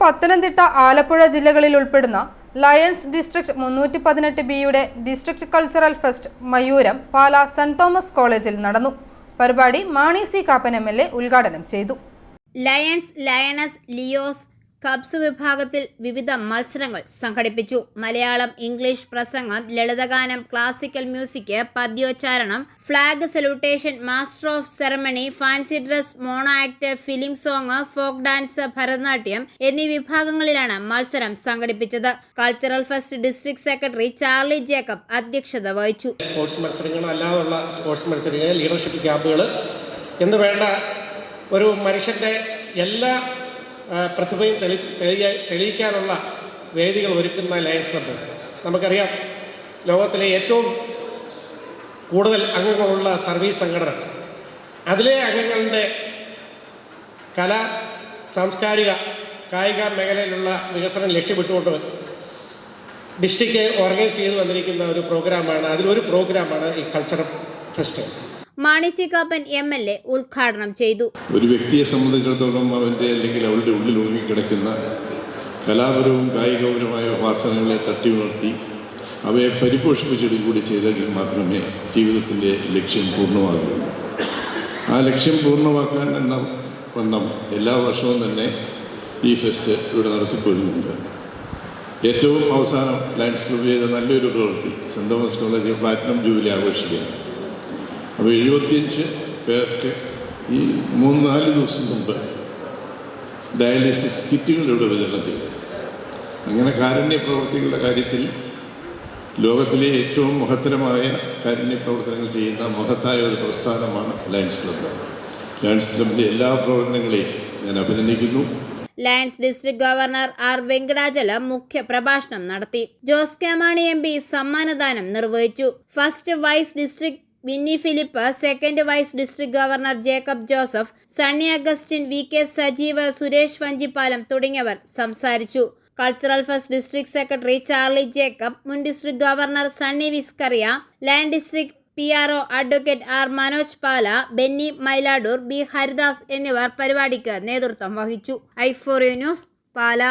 പത്തനംതിട്ട ആലപ്പുഴ ജില്ലകളിൽ ഉൾപ്പെടുന്ന lions district മുന്നൂറ്റി പതിനെട്ട് ബിയുടെ district cultural fest Mayooram Pala Saint Thomas കോളേജിൽ നടന്നു. പരിപാടി മാണി സി കാപ്പൻ എം ഉദ്ഘാടനം ചെയ്തു. ലയൺസ് ലയണസ് ലിയോസ് കബ്സ് വിഭാഗത്തിൽ വിവിധ മത്സരങ്ങൾ സംഘടിപ്പിച്ചു. മലയാളം ഇംഗ്ലീഷ് പ്രസംഗം ലളിതഗാനം classical music പദ്യോച്ചാരണം flag salutation master of ceremony fancy dress mono act film song folk dance Bharatanatyam എന്നീ വിഭാഗങ്ങളിലാണ് മത്സരം സംഘടിപ്പിച്ചത്. Cultural fest district secretary Charlie Jacob അധ്യക്ഷത വഹിച്ചു. സ്പോർട്സ് മത്സരങ്ങൾ അല്ലാതുള്ള സ്പോർട്സ് മത്സരങ്ങൾ ലീഡർഷിപ്പ് ക്യാമ്പുകൾ. എന്ന് വേണ്ട ഒരു മനുഷ്യന്റെ എല്ലാ പ്രതിഭയും തെളി തെളിയ തെളിയിക്കാനുള്ള വേദികൾ ഒരുക്കുന്ന ലയൺസ് ക്ലബ്ബ്. നമുക്കറിയാം ലോകത്തിലെ ഏറ്റവും കൂടുതൽ അംഗങ്ങളുള്ള സർവീസ് സംഘടന. അതിലെ അംഗങ്ങളുടെ കല സാംസ്കാരിക കായിക മേഖലയിലുള്ള വികസനം ലക്ഷ്യമിട്ടുകൊണ്ട് ഡിസ്ട്രിക്റ്റ് ഓർഗനൈസ് ചെയ്തു വന്നിരിക്കുന്ന ഒരു പ്രോഗ്രാമാണ്. അതിലൊരു പ്രോഗ്രാമാണ് ഈ cultural fest. Mani C Kappan M L A ഉദ്ഘാടനം ചെയ്തു. ഒരു വ്യക്തിയെ സംബന്ധിച്ചിടത്തോളം അവന്റെ അല്ലെങ്കിൽ അവളുടെ ഉള്ളിൽ ഒഴുകിക്കിടക്കുന്ന കലാപരവും കായികപരമായ വാസനകളെ തട്ടി ഉണർത്തി അവയെ പരിപോഷിപ്പിച്ചെടുക്കും കൂടി ചെയ്തെങ്കിൽ മാത്രമേ ജീവിതത്തിന്റെ ലക്ഷ്യം പൂർണമാകുകയുള്ളൂ. ആ ലക്ഷ്യം പൂർണമാക്കാൻ എന്ന വണ്ണം എല്ലാ വർഷവും തന്നെ ഈ ഫെസ്റ്റ് ഇവിടെ നടത്തിപ്പോരുന്നുണ്ട് ഏറ്റവും അവസാനം ലയൺസ് ക്ലബ് ചെയ്ത നല്ലൊരു പ്രവൃത്തി saint Thomas college platinum jubilee ആഘോഷിക്കുകയാണ്. അപ്പോൾ എഴുപത്തിയഞ്ച് പേർക്ക് ഈ മൂന്ന് നാല് ദിവസം മുമ്പ് ഡയാലിസിസ് കിറ്റുകൾ ഇവിടെ വിതരണം ചെയ്തു. അങ്ങനെ കാരുണ്യ പ്രവർത്തികളുടെ കാര്യത്തിൽ ലോകത്തിലെ ഏറ്റവും മഹത്തരമായ കാരുണ്യ പ്രവർത്തനങ്ങൾ ചെയ്യുന്ന മഹത്തായ ഒരു പ്രസ്ഥാനമാണ് ലയൺസ് ക്ലബ്ബ് ലയൺസ് ക്ലബിന്റെ എല്ലാ പ്രവർത്തനങ്ങളെയും ഞാൻ അഭിനന്ദിക്കുന്നു. Lions district governor R Venkatachalam മുഖ്യ പ്രഭാഷണം നടത്തി. Jose K Mani M P സമ്മാനദാനം നിർവഹിച്ചു. First vice district Vinny Philip second vice district governor Jacob Joseph Sunny Augustine V K Sajeev Suresh Vanchippalam തുടങ്ങിയവർ സംസാരിച്ചു. Cultural fest district secretary Charlie Jacob മുൻ district governor Sunny വിസ്കറിയ land district P R O advocate R Manoj Pala Benny Myladoor B Haridas എന്നിവർ പരിപാടിക്ക് നേതൃത്വം വഹിച്ചു. I for you news Pala.